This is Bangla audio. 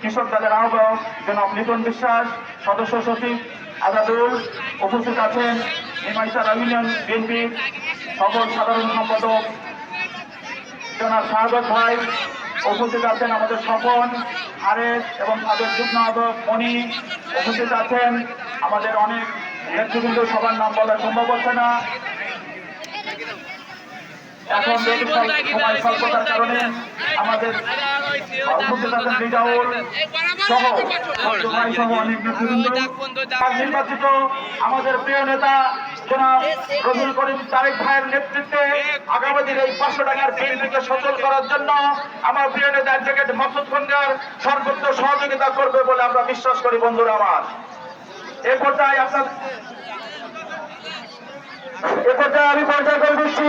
কৃষক দলের আহ্বায়ক জনাব লিটন বিশ্বাস, সদস্য সচিব আজাদুল উপস্থিত আছেন নিমাইসারা ইউনিয়ন বিএনপির সকল সাধারণ সম্পাদক জনাব শাহাদত ভাই উপস্থিত আছেন আমাদের স্বপন আরেস এবং তাদের যুগ্ম আহ্বায়ক মণি উপস্থিত আছেন। আমাদের অনেক নেতৃবৃন্দ, সবার নাম বলা সম্ভব হচ্ছে না। এখন সময় স্বল্পতার কারণে আমাদের নির্বাচিত আমাদের প্রিয় নেতা জনাব রবিউল করিম তারেক ভাইয়ের নেতৃত্বে আগামী দিনে এই পাঁচশো টাকার বিএনপিকে সচল করার জন্য আমার প্রিয় নেতা অ্যাডভোকেট মাসুদ খন্ডার সর্বোচ্চ সহযোগিতা করবে বলে আমরা বিশ্বাস করি বন্ধুরা আমার এ পর্যায়ে আপনার এ পর্যায়ে আমি পর্যায় করে দিচ্ছি